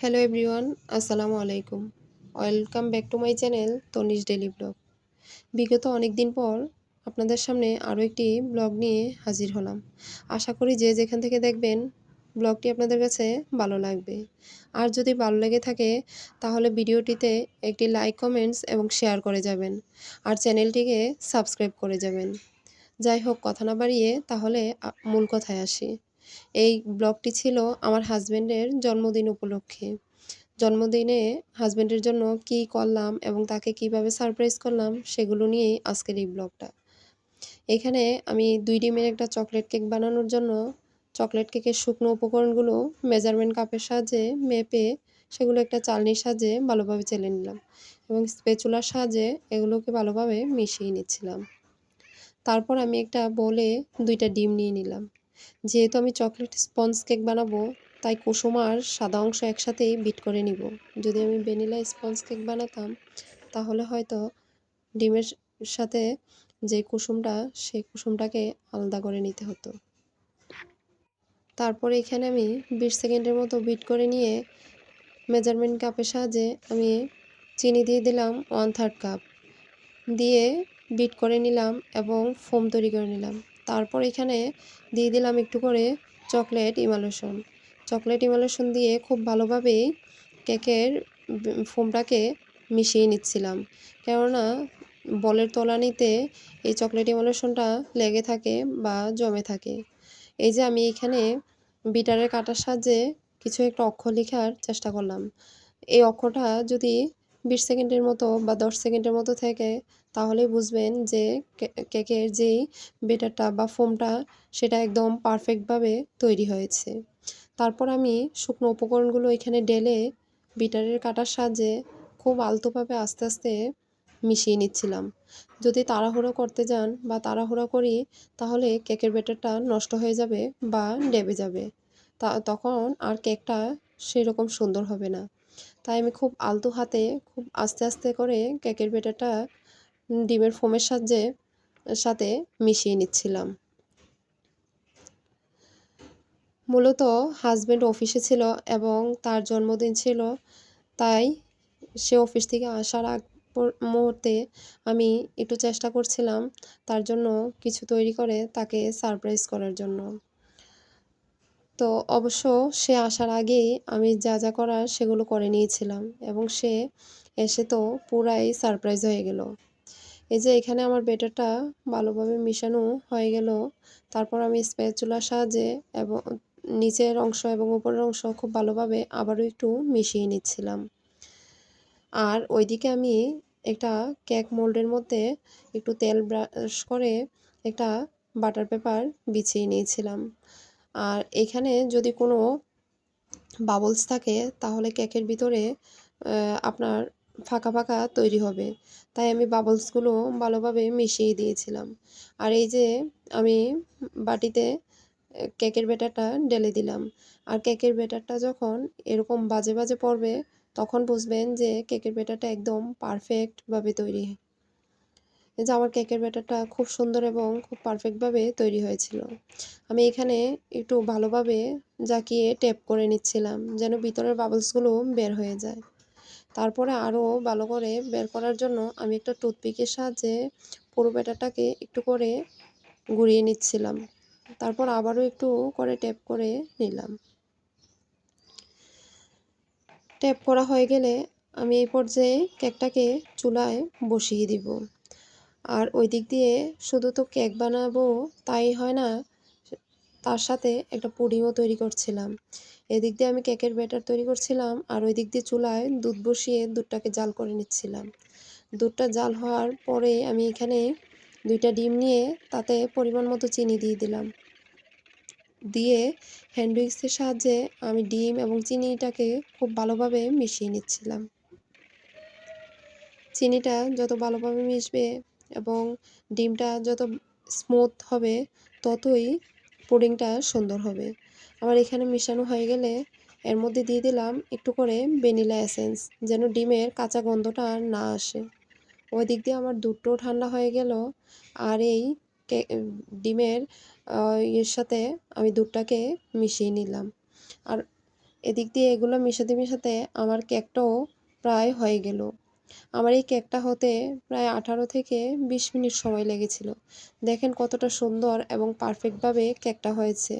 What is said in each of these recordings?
Hello everyone আসসালামু আলাইকুম। Welcome back to my channel Tanish daily vlog বিগত অনেক দিন পর আপনাদের সামনে আরও একটি ব্লগ নিয়ে হাজির হলাম। আশা করি যে যেখান থেকে দেখবেন ব্লগটি আপনাদের কাছে ভালো লাগবে। আর যদি ভালো লেগে থাকে, তাহলে ভিডিওটিতে একটি লাইক কমেন্টস এবং শেয়ার করে যাবেন। আর চ্যানেলটিকে সাবস্ক্রাইব করে যাবেন। যাই হোক, কথা না বাড়িয়ে তাহলে মূল কথায় আসি। এই ব্লগটি ছিল আমার হাজব্যান্ডের জন্মদিন উপলক্ষে। জন্মদিনে হাজব্যান্ডের জন্য কি করলাম এবং তাকে কীভাবে সারপ্রাইজ করলাম সেগুলো নিয়েই আজকের এই ব্লগটা। এখানে আমি দুই ডিমের একটা চকলেট কেক বানানোর জন্য চকলেট কেকের শুকনো উপকরণগুলো মেজারমেন্ট কাপের সাহায্যে মেপে সেগুলো একটা চালনির সাহায্যে ভালোভাবে চেলে নিলাম এবং স্পেচুলার সাহায্যে এগুলোকে ভালোভাবে মিশিয়ে নিচ্ছিলাম। তারপর আমি একটা বলে দুইটা ডিম নিয়ে নিলাম। যেহেতু আমি চকলেট স্পঞ্জ কেক বানাবো, তাই কুসুম আর সাদা অংশ একসাথেই বিট করে নিব। যদি আমি ভ্যানিলা স্পঞ্জ কেক বানাতাম, তাহলে হয়তো ডিমের সাথে যে কুসুমটা সেই কুসুমটাকে আলাদা করে নিতে হতো। তারপরে এখানে আমি বিশ সেকেন্ডের মতো বিট করে নিয়ে মেজারমেন্ট কাপের সাহায্যে আমি চিনি দিয়ে দিলাম ওয়ান থার্ড কাপ। দিয়ে বিট করে নিলাম এবং ফোম তৈরি করে নিলাম। তারপর এখানে দিয়ে দিলাম একটু করে চকলেট ইমালেশন। চকলেট ইমালেশন দিয়ে খুব ভালোভাবেই কেকের ফোমটাকে মিশিয়ে নিচ্ছিলাম। কেননা বলের তলানিতে এই চকলেট ইমালেশনটা লেগে থাকে বা জমে থাকে। এই যে আমি এখানে বিটারের কাটার সাহায্যে কিছু একটা অক্ষর লেখার চেষ্টা করলাম। এই অক্ষরটা যদি বিশ সেকেন্ডের মতো বা দশ সেকেন্ডের মতো থেকে তাহলেই বুঝবেন যে কেকের যেই বেটারটা বা ফোমটা সেটা একদম পারফেক্টভাবে তৈরি হয়েছে। তারপর আমি শুকনো উপকরণগুলো এখানে ডেলে বিটারের কাটার সাহায্যে খুব আলতোভাবে আস্তে আস্তে মিশিয়ে নিচ্ছিলাম। যদি তাড়াহুড়ো করতে যান বা তাড়াহুড়ো করি, তাহলে কেকের বেটারটা নষ্ট হয়ে যাবে বা ডেবে যাবে। তা, তখন আর কেকটা সেরকম সুন্দর হবে না। তাই আমি খুব আলতো হাতে খুব আস্তে আস্তে করে কেকের বেটারটা ডিমের ফোমের সাহায্যে সাথে মিশিয়ে নিচ্ছিলাম। মূলত হাজব্যান্ড অফিসে ছিল এবং তার জন্মদিন ছিল, তাই সে অফিস থেকে আসার আগ মুহূর্তে আমি একটু চেষ্টা করছিলাম তার জন্য কিছু তৈরি করে তাকে সারপ্রাইজ করার জন্য। তো অবশ্য সে আসার আগেই আমি যা যা করার সেগুলো করে নিয়েছিলাম এবং সে এসে তো পুরাই সারপ্রাইজ হয়ে গেল। এই যে এখানে আমার বেটারটা ভালোভাবে মিশানো হয়ে গেল। তারপর আমি স্প্যাচুলার সাহায্যে এবং নিচের অংশ এবং উপরের অংশ খুব ভালোভাবে আবারও একটু মিশিয়ে নিচ্ছিলাম। আর ওইদিকে আমি একটা কেক মোল্ডের মধ্যে একটু তেল ব্রাশ করে একটা বাটার পেপার বিছিয়ে নিয়েছিলাম। আর এখানে যদি কোনো বাবলস থাকে তাহলে কেকের ভিতরে আপনার ফাঁকা ফাঁকা তৈরি হবে। তাই আমি বাবলসগুলো ভালোভাবে মিশিয়ে দিয়েছিলাম। আর এই যে আমি বাটিতে কেকের ব্যাটারটা ঢেলে দিলাম। আর কেকের ব্যাটারটা যখন এরকম বাজে বাজে পড়বে, তখন বুঝবেন যে কেকের ব্যাটারটা একদম পারফেক্টভাবে তৈরি। এই যে আমার কেকের ব্যাটারটা খুব সুন্দর এবং খুব পারফেক্টভাবে তৈরি হয়েছিল। আমি এখানে একটু ভালোভাবে জাকিয়ে টেপ করে নিচ্ছিলাম, যেন ভিতরের বাবলসগুলো বের হয়ে যায়। তারপরে আরও ভালো করে বের করার জন্য আমি একটা টুথপিকের সাহায্যে পুরো ব্যাটারটাকে একটু করে গুঁড়িয়ে নিচ্ছিলাম। তারপর আবারও একটু করে ট্যাপ করে নিলাম। ট্যাপ করা হয়ে গেলে আমি এই পর্যায়ে কেকটাকে চুলায় বসিয়ে দিব। আর ওই দিক দিয়ে শুধু তো কেক বানাবো তাই হয় না তার সাথে একটা পুডিংও তৈরি করছিলাম। এদিক দিয়ে আমি কেকের ব্যাটার তৈরি করছিলাম আর ওই দিক দিয়ে চুলায় দুধ বসিয়ে দুধটাকে জাল করে নিচ্ছিলাম। দুধটা জাল হওয়ার পরে আমি এখানে দুইটা ডিম নিয়ে তাতে পরিমাণ মতো চিনি দিয়ে দিলাম। দিয়ে হ্যান্ড উইক্সের সাহায্যে আমি ডিম এবং চিনিটাকে খুব ভালোভাবে মিশিয়ে নিচ্ছিলাম। চিনিটা যত ভালোভাবে মিশবে এবং ডিমটা যত স্মুথ হবে, ততই পুডিংটা সুন্দর হবে। আমার এখানে মিশানো হয়ে গেলে এর মধ্যে দিয়ে দিলাম একটু করে ভ্যানিলা এসেন্স, যেন ডিমের কাঁচা গন্ধটা না আসে। ওই দিক দিয়ে আমার দুধটাও ঠান্ডা হয়ে গেল, আর এই ডিমের এর সাথে আমি দুধটাকে মিশিয়ে নিলাম। আর এদিক দিয়ে এগুলো মিশাতে মেশাতে আমার কেকটাও প্রায় হয়ে গেল। আমার এই কেকটা হতে প্রায় আঠারো থেকে বিশ মিনিট সময় লেগেছিল। দেখেন কতটা সুন্দর এবং পারফেক্টভাবে কেকটা হয়েছে।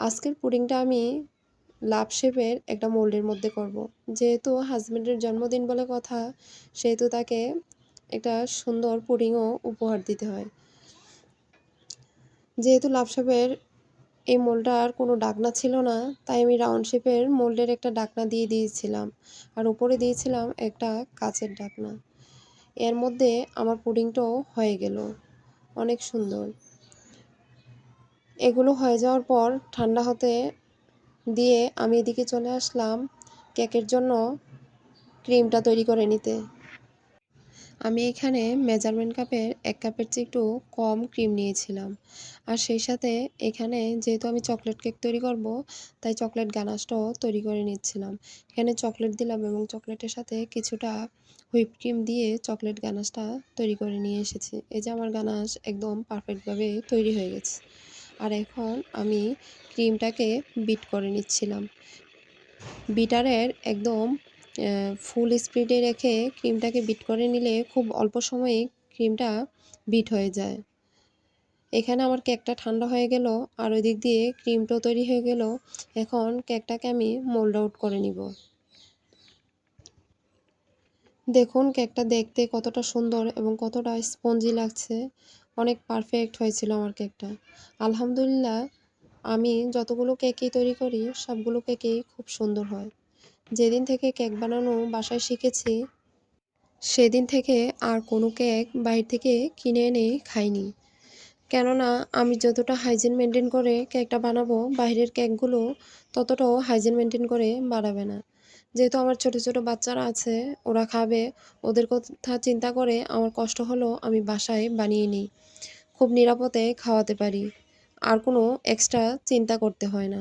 আজকের পুডিংটা আমি লাভ শেপের একটা মোল্ডের মধ্যে করব। যেহেতু হাজব্যান্ডের জন্মদিন বলে কথা, সেহেতু তাকে একটা সুন্দর পুডিংও উপহার দিতে হয়। যেহেতু লাভ শেপের এই মোল্ডটার কোনো ডাকনা ছিল না, তাই আমি রাউন্ড শেপের মোল্ডের একটা ডাকনা দিয়ে দিয়েছিলাম। আর উপরে দিয়েছিলাম একটা কাচের ডাকনা। এর মধ্যে আমার পুডিংটাও হয়ে গেল। অনেক সুন্দর। এগুলো হয়ে যাওয়ার পর ঠান্ডা হতে দিয়ে আমি এদিকে চলে আসলাম কেকের জন্য ক্রিমটা তৈরি করে নিতে। আমি এখানে মেজারমেন্ট কাপের এক কাপের চেয়ে একটু কম ক্রিম নিয়েছিলাম। আর সেই সাথে এখানে যেহেতু আমি চকলেট কেক তৈরি করব, তাই চকলেট গানাসটাও তৈরি করে নিচ্ছিলাম। এখানে চকলেট দিলাম এবং চকলেটের সাথে কিছুটা হুইপ ক্রিম দিয়ে চকলেট গানাসটা তৈরি করে নিয়ে এসেছি। এই যে আমার গানাস একদম পারফেক্টভাবে তৈরি হয়ে গেছে। আর এখন আমি ক্রিমটাকে বিট করে নিচ্ছিলাম। বিটারের একদম ফুল স্পিডে রেখে ক্রিমটাকে বিট করে নিলে খুব অল্প সময়ে ক্রিমটা বিট হয়ে যায়। এখানে আমার কেকটা ঠান্ডা হয়ে গেল, আর ওই দিক দিয়ে ক্রিমটাও তৈরি হয়ে গেল। এখন কেকটাকে আমি মোল্ড আউট করে নিব। দেখুন, কেকটা দেখতে কতটা সুন্দর এবং কতটা স্পঞ্জি লাগছে। অনেক পারফেক্ট হয়েছিল আমার কেকটা আলহামদুলিল্লাহ, আমি যতগুলো কেকই তৈরি করি, সবগুলো কেকেই খুব সুন্দর হয়। যেদিন থেকে কেক বানানো বাসায় শিখেছি, সেদিন থেকে আর কোনো কেক বাইরে থেকে কিনে এনে খাইনি। কেননা, আমি যতটা হাইজিন মেনটেন করে কেকটা বানাবো, বাইরের কেকগুলো ততটাও হাইজিন মেনটেন করে বানাবে না। যেহেতু আমার ছোট ছোট বাচ্চারা আছে, ওরা খাবে। ওদের কথা চিন্তা করে আমার কষ্ট হলো আমি বাসায় বানিয়ে নিই। খুব নিরাপদে খাওয়াতে পারি। আর কোনো এক্সট্রা চিন্তা করতে হয় না।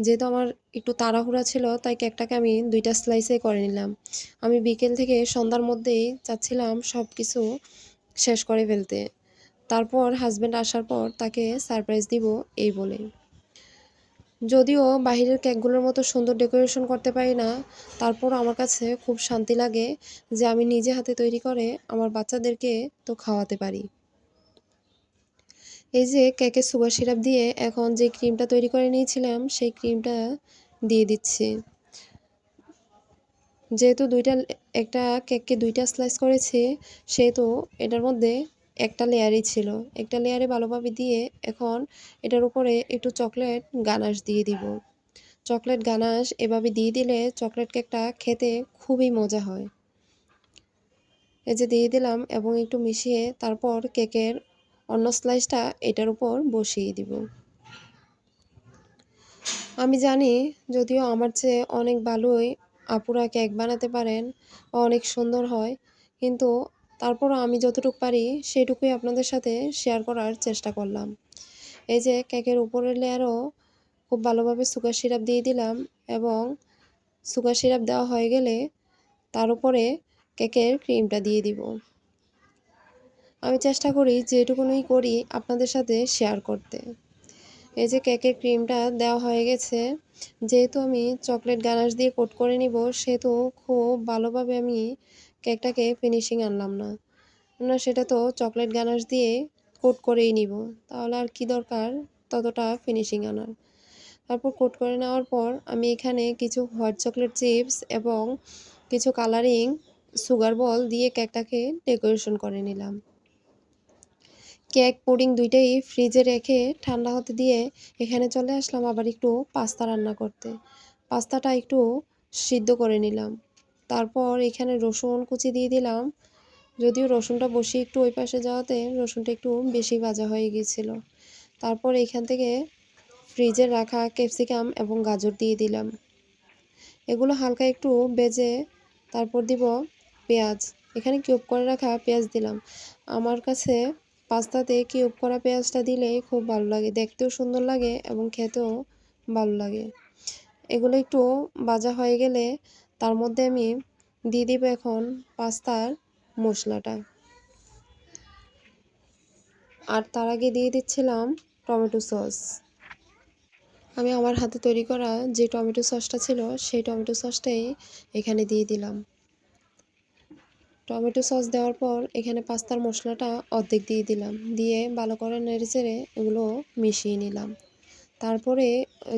যেহেতু আমার একটু তাড়াহুড়া ছিল, তাই কেকটাকে আমি দুইটা স্লাইসে করে নিলাম। আমি বিকেল থেকে সন্ধ্যার মধ্যেই চাচ্ছিলাম সব কিছু শেষ করে ফেলতে। তারপর হাজব্যান্ড আসার পর তাকে সারপ্রাইজ দিব এই বলে যদিও বাহিরের কেকগুলোর মতো সুন্দর ডেকোরেশন করতে পারি না তারপর আমার কাছে খুব শান্তি লাগে যে আমি নিজে হাতে তৈরি করে আমার বাচ্চাদেরকে তো খাওয়াতে পারি। এই যে কেকে সুগার সিরাপ দিয়ে এখন যে ক্রিমটা তৈরি করে নিয়েছিলাম, সেই ক্রিমটা দিয়ে দিচ্ছি। যেহেতু দুইটা, একটা কেককে দুইটা স্লাইস করেছি, সেহেতু এটার মধ্যে একটা লেয়ারই ছিল। একটা লেয়ারে ভালোভাবে দিয়ে এখন এটার উপরে একটু চকলেট গানাশ দিয়ে দিব। চকলেট গানাশ এভাবে দিয়ে দিলে চকলেট কেকটা খেতে খুবই মজা হয়। এই যে দিয়ে দিলাম এবং একটু মিশিয়ে তারপর কেকের অন্য স্লাইসটা এটার উপর বসিয়ে দিব। আমি জানি যদিও আমার চেয়ে অনেক ভালোই আপুরা কেক বানাতে পারেন, অনেক সুন্দর হয়, কিন্তু তারপরও আমি যতটুকু পারি সেটুকুই আপনাদের সাথে শেয়ার করার চেষ্টা করলাম। এই যে কেকের উপরের লেয়ারও খুব ভালোভাবে সুগার সিরাপ দিয়ে দিলাম এবং সুগার সিরাপ দেওয়া হয়ে গেলে তার উপরে কেকের ক্রিমটা দিয়ে দিব। আমি চেষ্টা করি যেটুকুনই করি আপনাদের সাথে শেয়ার করতে। এই যে কেকের ক্রিমটা দেওয়া হয়ে গেছে, যেহেতু আমি চকলেট গানাশ দিয়ে কোট করে নিব, সেহেতু খুব ভালোভাবে আমি কেকটাকে ফিনিশিং আনলাম না। না সেটা তো চকলেট গানাশ দিয়ে কোট করেই নিব। তাহলে আর কি দরকার? ততটা ফিনিশিং আনার। তারপর কোট করে নেওয়ার পর আমি এখানে কিছু হোয়াইট চকলেট চিপস এবং কিছু কালারিং সুগার বল দিয়ে কেকটাকে ডেকোরেশন করে নিলাম। কেক পুডিং দুইটাই ফ্রিজে রেখে ঠান্ডা হতে দিয়ে এখানে চলে আসলাম আবার একটু পাস্তা রান্না করতে। পাস্তাটা একটু সিদ্ধ করে নিলাম। তারপর এখানে রসুন কুচি দিয়ে দিলাম। যদিও রসুনটা বসিয়ে একটু ওই পাশে যাওয়াতে রসুনটা একটু বেশি ভাজা হয়ে গিয়েছিল। তারপর এখান থেকে ফ্রিজে রাখা ক্যাপসিকাম এবং গাজর দিয়ে দিলাম। এগুলো হালকা একটু বেজে তারপর দিব পেঁয়াজ। এখানে কিউব করে রাখা পেঁয়াজ দিলাম। আমার কাছে পাস্তাতে কিউব করা পেঁয়াজটা দিলে খুব ভালো লাগে, দেখতেও সুন্দর লাগে এবং খেতেও ভালো লাগে। এগুলো একটু ভাজা হয়ে গেলে তার মধ্যে আমি দিয়ে দিব এখন পাস্তার মশলাটা। আর তার আগে দিয়ে দিচ্ছিলাম টমেটো সস। আমি আমার হাতে তৈরি করা যে টমেটো সসটা ছিল, সেই টমেটো সসটাই এখানে দিয়ে দিলাম। টমেটো সস দেওয়ার পর এখানে পাস্তার মশলাটা অর্ধেক দিয়ে দিলাম। দিয়ে ভালো করে নেড়ে চেড়ে এগুলো মিশিয়ে নিলাম। তারপরে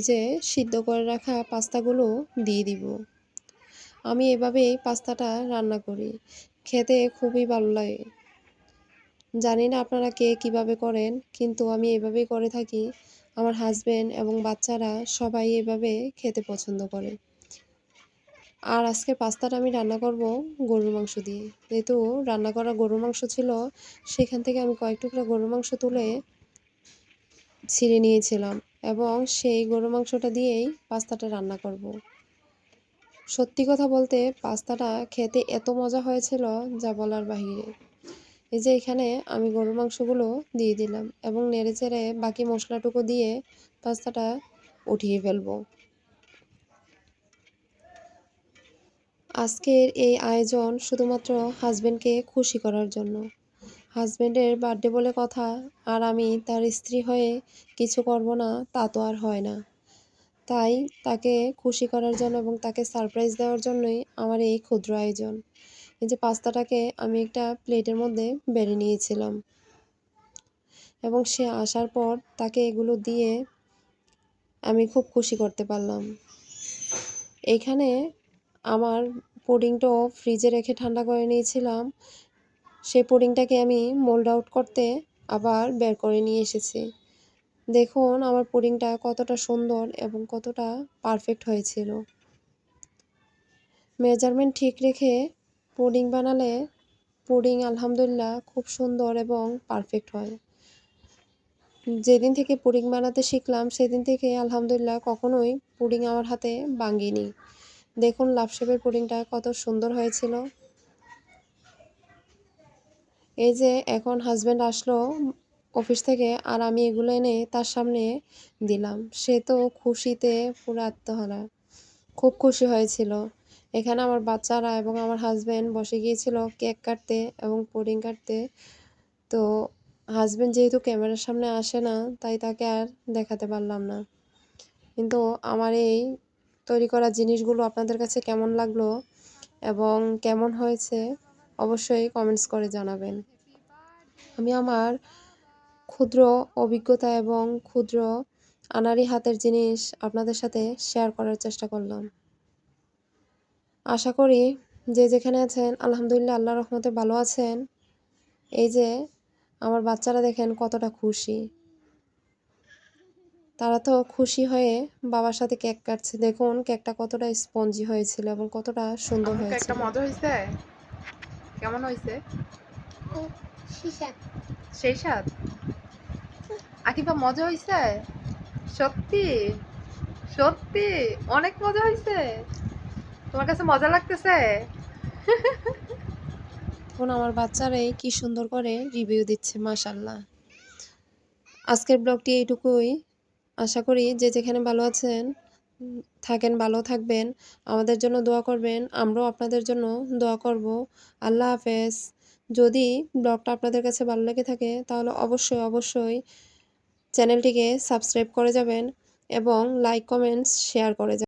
যে সিদ্ধ করে রাখা পাস্তাগুলো দিয়ে দিব। আমি এভাবেই পাস্তাটা রান্না করি। খেতে খুবই ভালো লাগে। জানি না আপনারা কে কীভাবে করেন, কিন্তু আমি এভাবেই করে থাকি। আমার হাজবেন্ড এবং বাচ্চারা সবাই এভাবে খেতে পছন্দ করে। আর আজকে পাস্তাটা আমি রান্না করব গরুর মাংস দিয়ে। যেহেতু রান্না করা গরুর মাংস ছিল, সেখান থেকে আমি কয়েক টুকরা গরুর মাংস তুলে ছিঁড়ে নিয়েছিলাম এবং সেই গরুর মাংসটা দিয়েই পাস্তাটা রান্না করব। সত্যি কথা বলতে পাস্তাটা খেতে এত মজা হয়েছিল যা বলার বাহিরে। এই যে এখানে আমি গরুর মাংসগুলো দিয়ে দিলাম এবং নেড়ে চেড়ে বাকি মশলাটুকু দিয়ে পাস্তাটা উঠিয়ে ফেলব। আজকের এই আয়োজন শুধুমাত্র হাজব্যান্ডকে খুশি করার জন্য। হাজব্যান্ডের বার্থডে বলে কথা, আর আমি তার স্ত্রী হয়ে কিছু করব না তা তো আর হয় না। তাই তাকে খুশি করার জন্য এবং তাকে সারপ্রাইজ দেওয়ার জন্যই আমার এই ক্ষুদ্র আয়োজন। এই যে পাস্তাটাকে আমি একটা প্লেটের মধ্যে বেড়ে নিয়েছিলাম। এবং সে আসার পর তাকে এগুলো দিয়ে আমি খুব খুশি করতে পারলাম। এখানে আমার পুডিংটাও ফ্রিজে রেখে ঠান্ডা করে নিয়েছিলাম। সেই পুডিংটাকে আমি মোল্ড আউট করতে আবার বের করে নিয়ে এসেছি। দেখুন, আমার পুডিংটা কতটা সুন্দর এবং কতটা পারফেক্ট হয়েছিল। মেজারমেন্ট ঠিক রেখে পুডিং বানালে পুডিং আলহামদুলিল্লাহ খুব সুন্দর এবং পারফেক্ট হয়। যেদিন থেকে পুডিং বানাতে শিখলাম, সেদিন থেকে আলহামদুলিল্লাহ কখনোই পুডিং আমার হাতে ভাঙিনি। দেখুন লাভশেপের পুডিংটা কত সুন্দর হয়েছিল। এই যে এখন হাজব্যান্ড আসলো অফিস থেকে আর আমি এগুলো এনে তার সামনে দিলাম। সে তো খুশিতে পুরো আত্মহারা। খুব খুশি হয়েছিল। এখানে আমার বাচ্চারা এবং আমার হাজব্যান্ড বসে গিয়েছিল কেক কাটতে এবং পুডিং কাটতে। তো হাজব্যান্ড যেহেতু ক্যামেরার সামনে আসে না, তাই তাকে আর দেখাতে পারলাম না। কিন্তু আমার এই তৈরি করা জিনিসগুলো আপনাদের কাছে কেমন লাগল এবং কেমন হয়েছে অবশ্যই কমেন্টস করে জানাবেন। আমি আমার ক্ষুদ্র অভিজ্ঞতা এবং ক্ষুদ্র আনারি হাতের জিনিস আপনাদের সাথে শেয়ার করার চেষ্টা করলাম। আশা করি যে যেখানে আছেন আলহামদুলিল্লাহ আল্লাহ রহমতে ভালো আছেন। এই যে আমার বাচ্চারা দেখেন কতটা খুশি। তারা তো খুশি হয়ে বাবার সাথে কেক কাটছে। দেখুন কেকটা কতটা স্পঞ্জি হয়েছিল এবং কতটা সুন্দর কেকটা মজা হয়েছে? কেমন হয়েছে? সেই স্বাদ আকিবা মজা হয়েছে সত্যি? সত্যি? অনেক মজা হয়েছে তোমার কাছে মজা লাগতেছে? এখন আমার বাচ্চারাই কি সুন্দর করে রিভিউ দিচ্ছে মাশাল্লাহ আজকের ব্লগটি এইটুকুই। আশা করি যে যেখানে ভালো আছেন থাকেন ভালো থাকবেন আমাদের জন্য দোয়া করবেন। আমরাও আপনাদের জন্য দোয়া করব। আল্লাহ হাফেজ। যদি ব্লগটা আপনাদের কাছে ভালো লেগে থাকে, তাহলে অবশ্যই অবশ্যই চ্যানেলটিকে সাবস্ক্রাইব করে যাবেন এবং লাইক, কমেন্টস, শেয়ার করে যাবেন।